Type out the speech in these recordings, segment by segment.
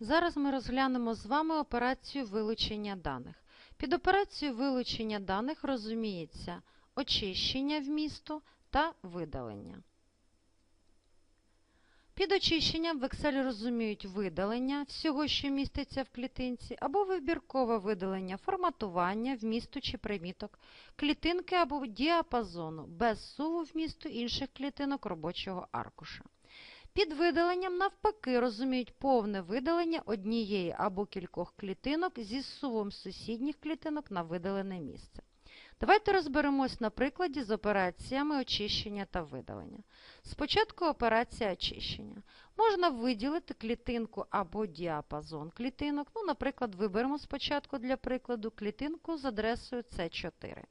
Зараз ми розглянемо з вами операцію вилучення даних. Під операцією вилучення даних розуміється очищення вмісту та видалення. Під очищенням в Excel розуміють видалення всього, що міститься в клітинці, або вибіркове видалення форматування вмісту чи приміток, клітинки або діапазону без суву вмісту інших клітинок робочого аркуша. Під видаленням, навпаки, розуміють повне видалення однієї або кількох клітинок зі сувом сусідніх клітинок на видалене місце. Давайте розберемось на прикладі з операціями очищення та видалення. Спочатку операція очищення. Можна виділити клітинку або діапазон клітинок. Ну, Наприклад, виберемо спочатку для прикладу клітинку з адресою С4.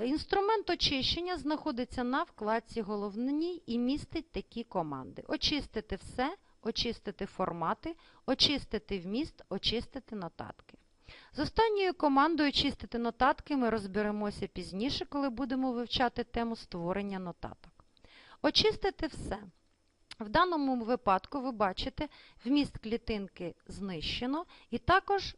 Інструмент очищення знаходиться на вкладці головній і містить такі команди: очистити все, очистити формати, очистити вміст, очистити нотатки. З останньою командою очистити нотатки ми розберемося пізніше, коли будемо вивчати тему створення нотаток. Очистити все. В даному випадку ви бачите, вміст клітинки знищено, і також,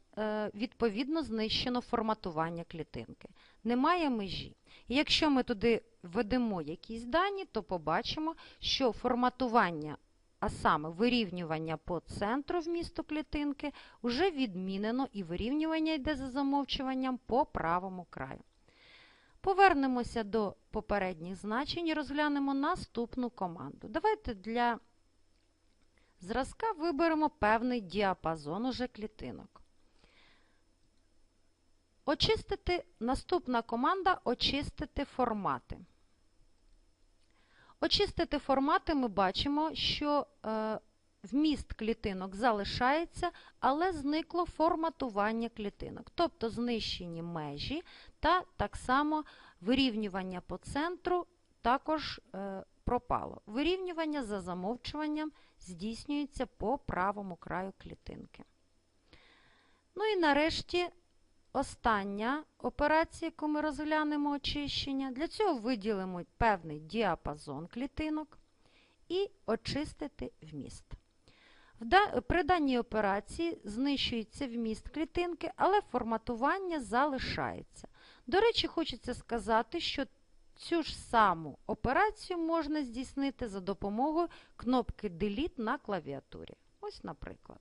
відповідно, знищено форматування клітинки. Немає межі. І якщо ми туди введемо якісь дані, то побачимо, що форматування, а саме вирівнювання по центру вмісту клітинки, вже відмінено і вирівнювання йде за замовчуванням по правому краю. Повернемося до попередніх значень і розглянемо наступну команду. Давайте для зразка виберемо певний діапазон уже клітинок. Очистити наступна команда очистити формати. Очистити формати ми бачимо, що е, вміст клітинок залишається, але зникло форматування клітинок, тобто знищені межі та так само вирівнювання по центру також е, пропало. Вирівнювання за замовчуванням здійснюється по правому краю клітинки. Ну і нарешті остання операція, яку ми розглянемо очищення. Для цього виділимо певний діапазон клітинок і очистити вміст. При даній операції знищується вміст клітинки, але форматування залишається. До речі, хочеться сказати, що цю ж саму операцію можна здійснити за допомогою кнопки Delete на клавіатурі. Ось, наприклад.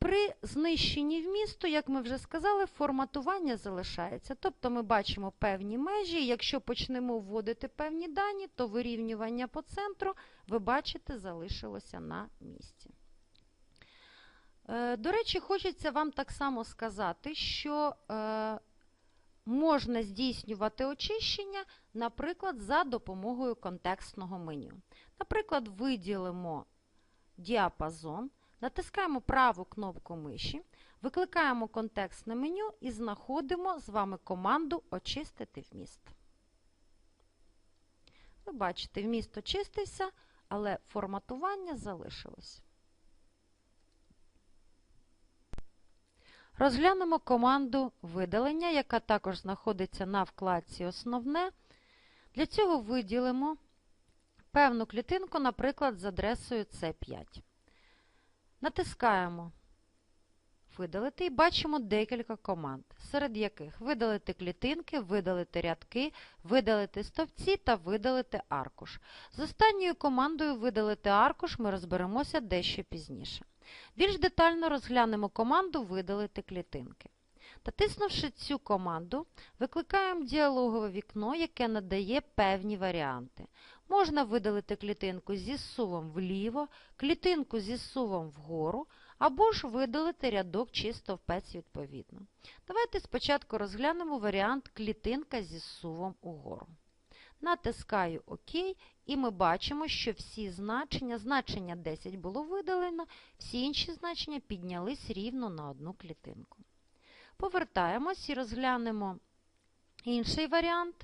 При знищенні вмісту, як ми вже сказали, форматування залишається. Тобто ми бачимо певні межі. Якщо почнемо вводити певні дані, то вирівнювання по центру, ви бачите, залишилося на місці. Е, до речі, хочеться вам так само сказати, що е, можна здійснювати очищення, наприклад, за допомогою контекстного меню. Наприклад, виділимо діапазон. Натискаємо праву кнопку миші, викликаємо контекстне меню і знаходимо з вами команду Очистити вміст. Ви бачите, вміст очистився, але форматування залишилось. Розглянемо команду видалення, яка також знаходиться на вкладці Основне. Для цього виділимо певну клітинку, наприклад, з адресою C5. Натискаємо Видалити і бачимо декілька команд, серед яких видалити клітинки, видалити рядки, видалити стовпці та видалити аркуш. З останньою командою Видалити аркуш ми розберемося дещо пізніше. Більш детально розглянемо команду Видалити клітинки. Натиснувши цю команду, викликаємо діалогове вікно, яке надає певні варіанти. Можна видалити клітинку зі сувом вліво, клітинку зі сувом вгору, або ж видалити рядок чи стовпець відповідно. Давайте спочатку розглянемо варіант клітинка зі сувом угору. Натискаю ОК, і ми бачимо, що всі значення, значення 10 було видалено, всі інші значення піднялись рівно на одну клітинку. Повертаємось і розглянемо інший варіант.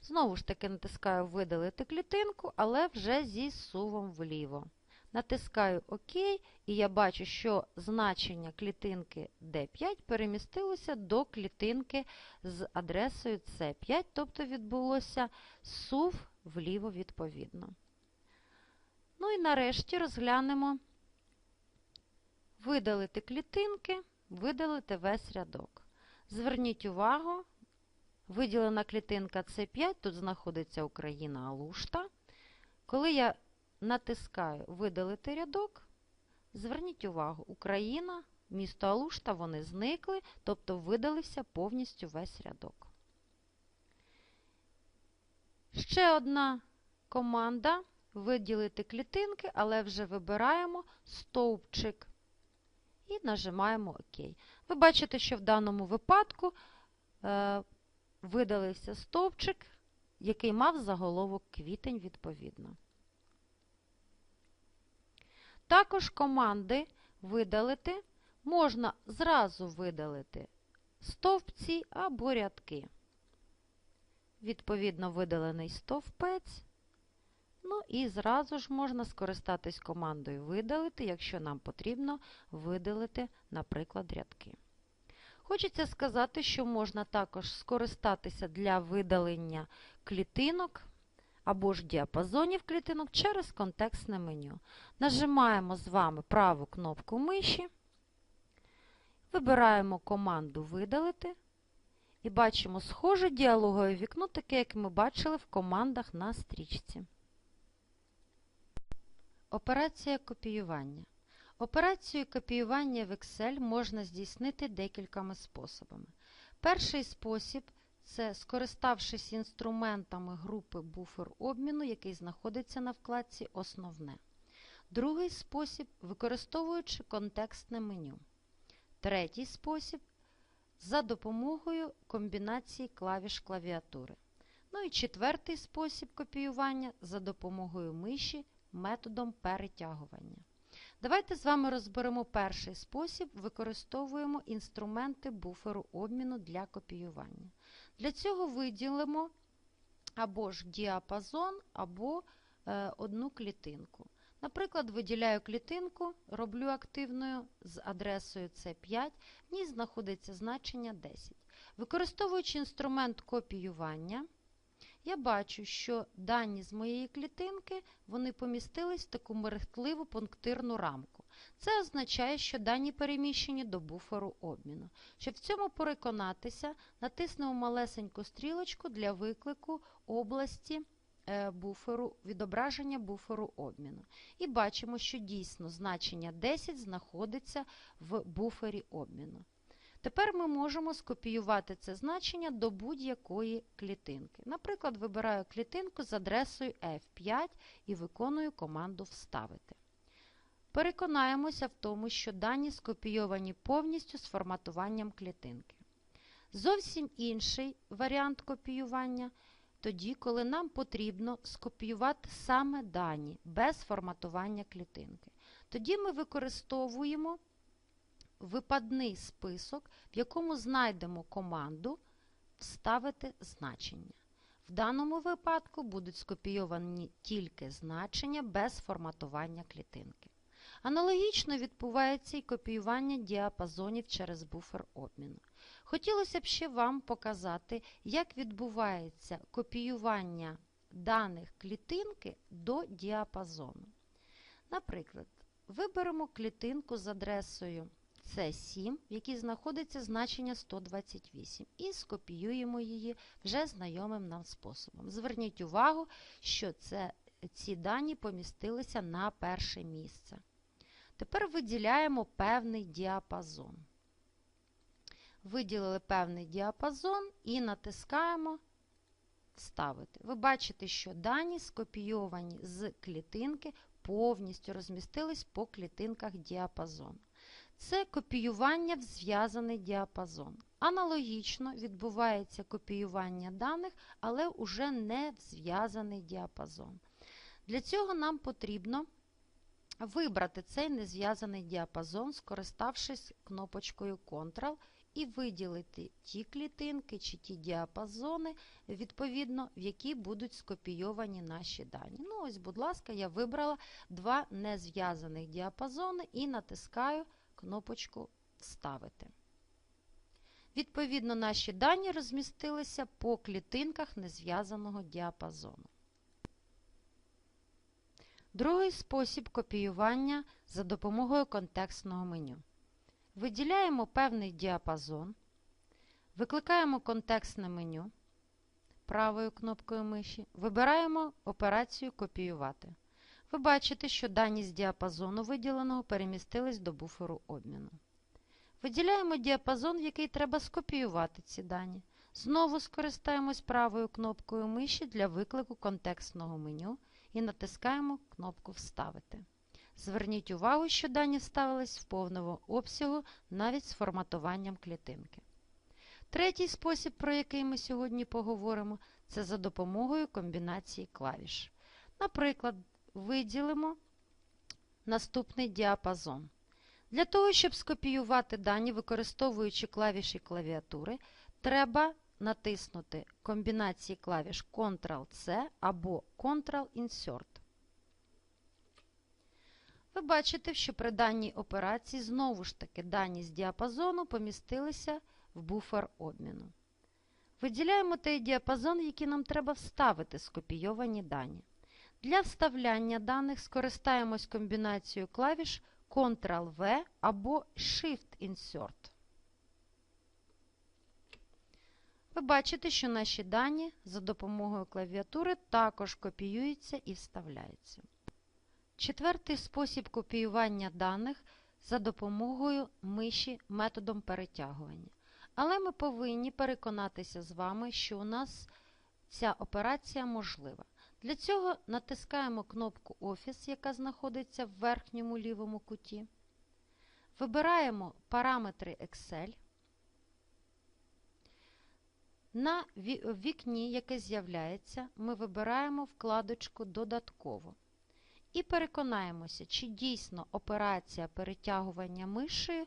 Знову ж таки натискаю Видалити клітинку, але вже зі сувом вліво. Натискаю ОК, і я бачу, що значення клітинки D5 перемістилося до клітинки з адресою C5, тобто відбулося сув вліво відповідно. Ну і нарешті розглянемо Видалити клітинки, видалити весь рядок. Зверніть увагу, виділена клітинка С5, тут знаходиться Україна Алушта. Коли я натискаю видалити рядок, зверніть увагу, Україна, місто Алушта, вони зникли, тобто видалився повністю весь рядок. Ще одна команда виділити клітинки, але вже вибираємо стовпчик і нажимаємо ОК. Ви бачите, що в даному випадку е, видалився стовпчик, який мав заголовок квітень відповідно. Також команди видалити можна зразу видалити стовпці або рядки. Відповідно, видалений стовпець. І зразу ж можна скористатись командою видалити, якщо нам потрібно видалити, наприклад, рядки. Хочеться сказати, що можна також скористатися для видалення клітинок або ж діапазонів клітинок через контекстне меню. Нажимаємо з вами праву кнопку миші, вибираємо команду Видалити і бачимо схоже діалогове вікно, таке, як ми бачили в командах на стрічці. Операція копіювання. Операцію копіювання в Excel можна здійснити декількома способами. Перший спосіб це скориставшись інструментами групи буфер обміну, який знаходиться на вкладці Основне. Другий спосіб використовуючи контекстне меню. Третій спосіб за допомогою комбінації клавіш клавіатури. Ну і четвертий спосіб копіювання за допомогою миші методом перетягування. Давайте з вами розберемо перший спосіб, використовуємо інструменти буферу обміну для копіювання. Для цього виділимо або ж діапазон, або е, одну клітинку. Наприклад, виділяю клітинку, роблю активною з адресою C5, в ній знаходиться значення 10. Використовуючи інструмент копіювання, я бачу, що дані з моєї клітинки вони помістились в таку мерехтливу пунктирну рамку. Це означає, що дані переміщені до буферу обміну. Щоб в цьому переконатися, натиснемо малесеньку стрілочку для виклику області е, буферу, відображення буферу обміну. І бачимо, що дійсно значення 10 знаходиться в буфері обміну. Тепер ми можемо скопіювати це значення до будь-якої клітинки. Наприклад, вибираю клітинку з адресою F5 і виконую команду Вставити. Переконаємося в тому, що дані скопійовані повністю з форматуванням клітинки. Зовсім інший варіант копіювання тоді, коли нам потрібно скопіювати саме дані без форматування клітинки. Тоді ми використовуємо випадний список, в якому знайдемо команду Вставити значення. В даному випадку будуть скопійовані тільки значення без форматування клітинки. Аналогічно відбувається і копіювання діапазонів через буфер обміну. Хотілося б ще вам показати, як відбувається копіювання даних клітинки до діапазону. Наприклад, виберемо клітинку з адресою це 7, в якій знаходиться значення 128, і скопіюємо її вже знайомим нам способом. Зверніть увагу, що це, ці дані помістилися на перше місце. Тепер виділяємо певний діапазон. Виділили певний діапазон і натискаємо Вставити. Ви бачите, що дані скопійовані з клітинки повністю розмістились по клітинках діапазону. Це копіювання в зв'язаний діапазон. Аналогічно відбувається копіювання даних, але вже не в зв'язаний діапазон. Для цього нам потрібно вибрати цей незв'язаний діапазон, скориставшись кнопочкою Ctrl, і виділити ті клітинки чи ті діапазони, відповідно, в які будуть скопійовані наші дані. Ну, ось, будь ласка, я вибрала два незв'язаних діапазони і натискаю кнопочку Вставити. Відповідно, наші дані розмістилися по клітинках незв'язаного діапазону. Другий спосіб копіювання за допомогою контекстного меню. Виділяємо певний діапазон, викликаємо контекстне меню правою кнопкою миші, вибираємо операцію Копіювати. Ви бачите, що дані з діапазону виділеного перемістились до буферу обміну. Виділяємо діапазон, в який треба скопіювати ці дані. Знову скористаємось правою кнопкою миші для виклику контекстного меню і натискаємо кнопку Вставити. Зверніть увагу, що дані вставились в повному обсягу навіть з форматуванням клітинки. Третій спосіб, про який ми сьогодні поговоримо, це за допомогою комбінації клавіш. Наприклад, виділимо наступний діапазон. Для того, щоб скопіювати дані, використовуючи клавіші клавіатури, треба натиснути комбінації клавіш Ctrl-C або Ctrl-Insert. Ви бачите, що при даній операції знову ж таки дані з діапазону помістилися в буфер обміну. Виділяємо той діапазон, який нам треба вставити скопійовані дані. Для вставляння даних скористаємось комбінацією клавіш Ctrl-V або Shift-Insert. Ви бачите, що наші дані за допомогою клавіатури також копіюються і вставляються. Четвертий спосіб копіювання даних за допомогою миші методом перетягування. Але ми повинні переконатися з вами, що у нас ця операція можлива. Для цього натискаємо кнопку Офіс, яка знаходиться в верхньому лівому куті. Вибираємо параметри Excel. На вікні, яке з'являється, ми вибираємо вкладочку Додатково. І переконаємося, чи дійсно операція перетягування мишею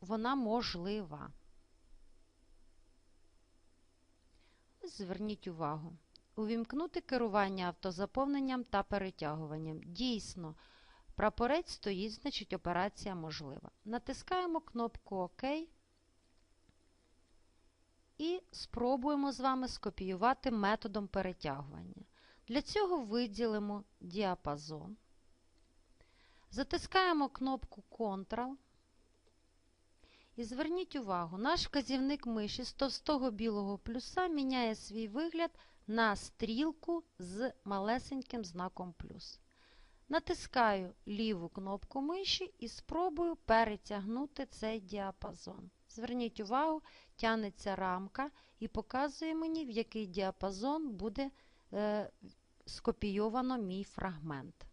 вона можлива. Зверніть увагу. Увімкнути керування автозаповненням та перетягуванням. Дійсно, прапорець стоїть, значить операція можлива. Натискаємо кнопку ОК і спробуємо з вами скопіювати методом перетягування. Для цього виділимо діапазон, затискаємо кнопку Ctrl. І зверніть увагу, наш вказівник миші з товстого білого плюса міняє свій вигляд на стрілку з малесеньким знаком плюс. Натискаю ліву кнопку миші і спробую перетягнути цей діапазон. Зверніть увагу, тянеться рамка і показує мені, в який діапазон буде е, скопійовано мій фрагмент.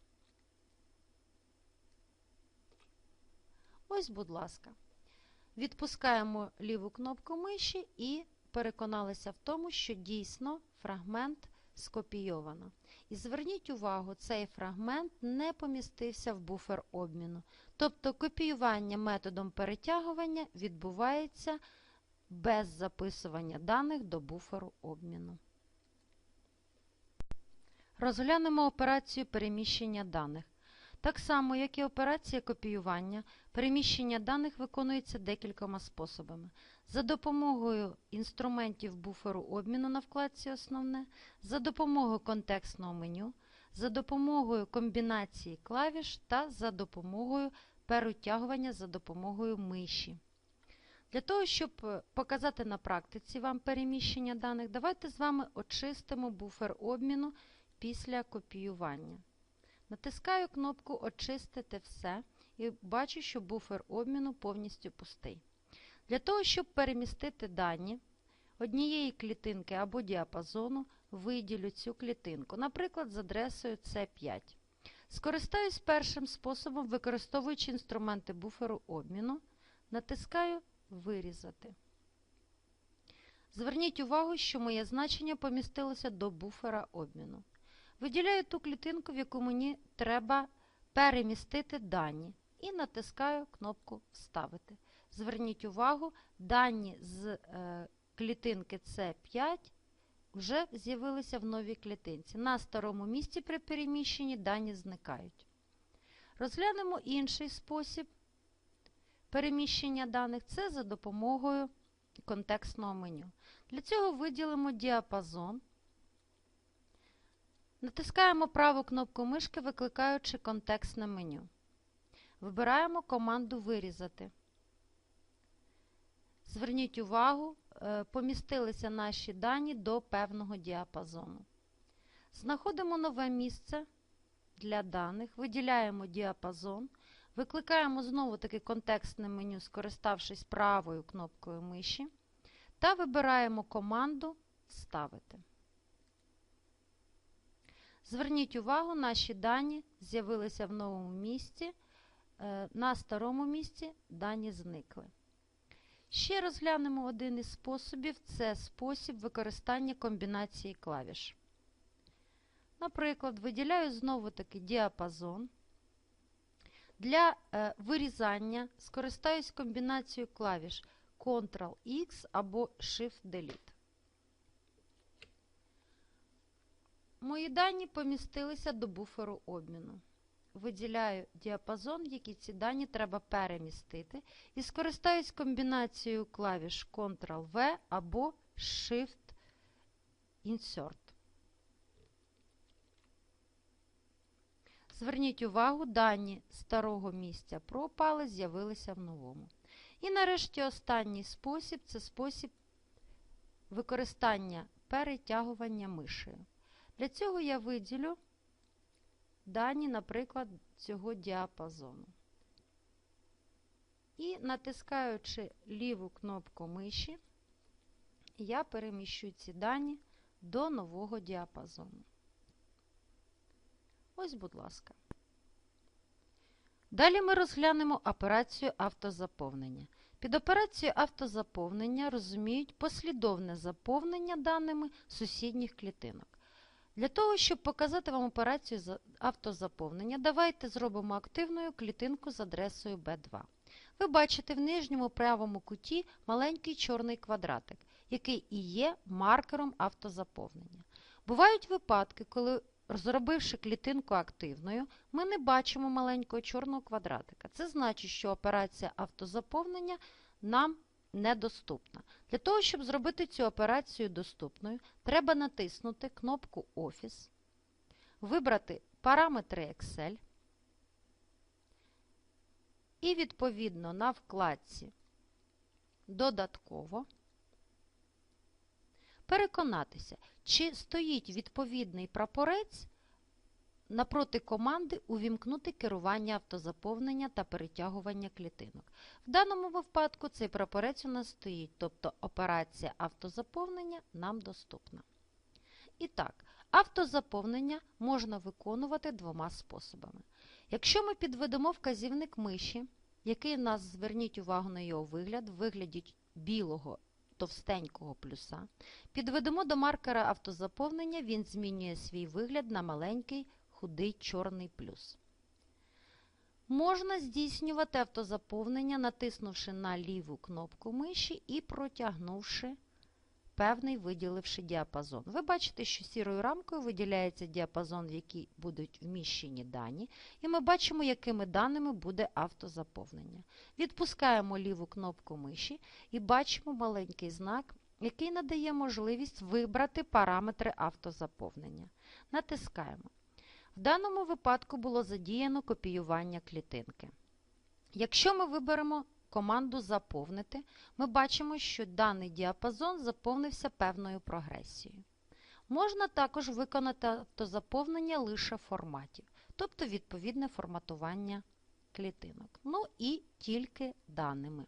Ось, будь ласка. Відпускаємо ліву кнопку миші і переконалися в тому, що дійсно фрагмент скопійовано. І зверніть увагу, цей фрагмент не помістився в буфер обміну. Тобто копіювання методом перетягування відбувається без записування даних до буферу обміну. Розглянемо операцію переміщення даних. Так само, як і операція копіювання, переміщення даних виконується декількома способами. За допомогою інструментів буферу обміну на вкладці Основне, за допомогою контекстного меню, за допомогою комбінації клавіш та за допомогою перетягування за допомогою миші. Для того, щоб е, показати на практиці вам переміщення даних, давайте з вами очистимо буфер обміну після копіювання. Натискаю кнопку Очистити все і бачу, що буфер обміну повністю пустий. Для того, щоб перемістити дані однієї клітинки або діапазону, виділю цю клітинку, наприклад, з адресою C5. Скористаюсь першим способом, використовуючи інструменти буферу обміну, натискаю Вирізати. Зверніть увагу, що моє значення помістилося до буфера обміну. Виділяю ту клітинку, в яку мені треба перемістити дані, і натискаю кнопку Вставити. Зверніть увагу, дані з е, клітинки С5 вже з'явилися в новій клітинці. На старому місці при переміщенні дані зникають. Розглянемо інший спосіб переміщення даних це за допомогою контекстного меню. Для цього виділимо діапазон. Натискаємо праву кнопку мишки, викликаючи контекстне меню. Вибираємо команду Вирізати. Зверніть увагу, е, помістилися наші дані до певного діапазону. Знаходимо нове місце для даних, виділяємо діапазон, викликаємо знову таки контекстне меню, скориставшись правою кнопкою миші, та вибираємо команду Вставити. Зверніть увагу, наші дані з'явилися в новому місці. Е, На старому місці дані зникли. Ще розглянемо один із способів це спосіб використання комбінації клавіш. Наприклад, виділяю знову таки діапазон. Для е, вирізання скористаюсь комбінацією клавіш Ctrl-X або Shift-Delete. Мої дані помістилися до буферу обміну. Виділяю діапазон, який ці дані треба перемістити, і скористаюсь комбінацією клавіш Ctrl-V або Shift-Insert. Зверніть увагу, дані старого місця пропали, з'явилися в новому. І нарешті останній спосіб це спосіб використання перетягування мишею. Для цього я виділю дані, наприклад, цього діапазону. І натискаючи ліву кнопку миші, я переміщу ці дані до нового діапазону. Ось, будь ласка. Далі ми розглянемо операцію автозаповнення. Під операцією автозаповнення розуміють послідовне заповнення даними сусідніх клітинок. Для того, щоб показати вам операцію автозаповнення, давайте зробимо активною клітинку з адресою B2. Ви бачите в нижньому правому куті маленький чорний квадратик, який і є маркером автозаповнення. Бувають випадки, коли Зробивши клітинку активною, ми не бачимо маленького чорного квадратика. Це значить, що операція автозаповнення нам недоступна. Для того, щоб зробити цю операцію доступною, треба натиснути кнопку Офіс, вибрати параметри Excel і, відповідно, на вкладці Додатково переконатися, чи стоїть відповідний прапорець напроти команди увімкнути керування автозаповнення та перетягування клітинок. В даному випадку цей прапорець у нас стоїть, тобто операція автозаповнення нам доступна. І так, автозаповнення можна виконувати двома способами. Якщо ми підведемо вказівник миші, який у нас, зверніть увагу на його вигляд, в вигляді білого товстенького плюса, підведемо до маркера автозаповнення, він змінює свій вигляд на маленький худий чорний плюс. Можна здійснювати автозаповнення, натиснувши на ліву кнопку миші і протягнувши певний виділивши діапазон. Ви бачите, що сірою рамкою виділяється діапазон, в який будуть вміщені дані, і ми бачимо, якими даними буде автозаповнення. Відпускаємо ліву кнопку миші і бачимо маленький знак, який надає можливість вибрати параметри автозаповнення. Натискаємо. В даному випадку було задіяно копіювання клітинки. Якщо ми виберемо команду Заповнити, ми бачимо, що даний діапазон заповнився певною прогресією. Можна також виконати автозаповнення лише форматів, тобто відповідне форматування клітинок. Ну і тільки даними.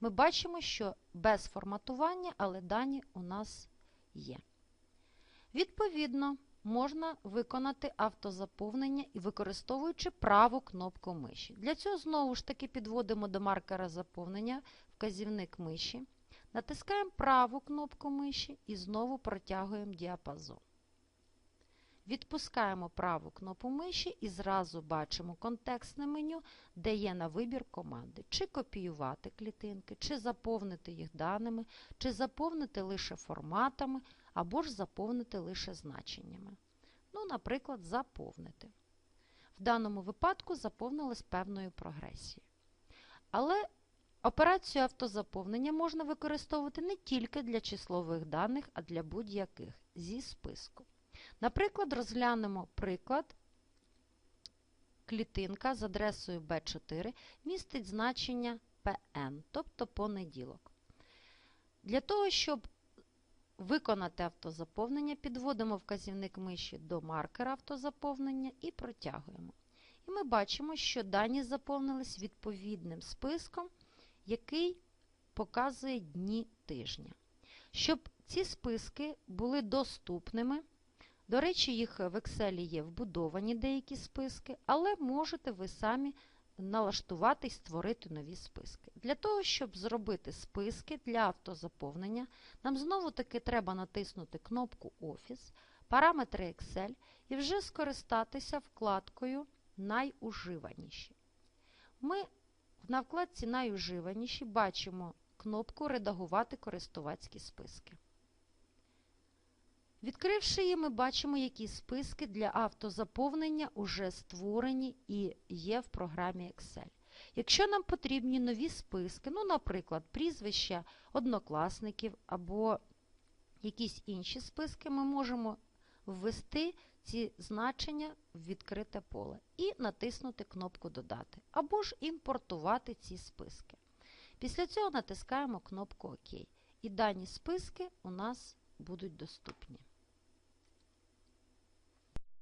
Ми бачимо, що без форматування, але дані у нас є. Відповідно, можна виконати автозаповнення використовуючи праву кнопку миші. Для цього знову ж таки підводимо до маркера заповнення вказівник миші, натискаємо праву кнопку миші і знову протягуємо діапазон. Відпускаємо праву кнопку миші і зразу бачимо контекстне меню, де є на вибір команди, чи копіювати клітинки, чи заповнити їх даними, чи заповнити лише форматами, або ж заповнити лише значеннями. Ну, наприклад, заповнити. В даному випадку заповнилось певною прогресією. Але операцію автозаповнення можна використовувати не тільки для числових даних, а для будь-яких зі списку. Наприклад, розглянемо приклад. Клітинка з адресою B4 містить значення PN, тобто понеділок. Для того, щоб виконати автозаповнення, підводимо вказівник миші до маркера автозаповнення і протягуємо. І ми бачимо, що дані заповнились відповідним списком, який показує дні тижня. Щоб ці списки були доступними, до речі, їх в Excel є вбудовані деякі списки, але можете ви самі налаштувати і створити нові списки. Для того, щоб зробити списки для автозаповнення, нам знову-таки треба натиснути кнопку Офіс, параметри Excel і вже скористатися вкладкою Найуживаніші. Ми на вкладці Найуживаніші бачимо кнопку Редагувати користувацькі списки. Відкривши її, ми бачимо, які списки для автозаповнення вже створені і є в програмі Excel. Якщо нам потрібні нові списки, ну, наприклад, прізвища однокласників або якісь інші списки, ми можемо ввести ці значення в відкрите поле і натиснути кнопку Додати, або ж імпортувати ці списки. Після цього натискаємо кнопку ОК. І дані списки у нас будуть доступні.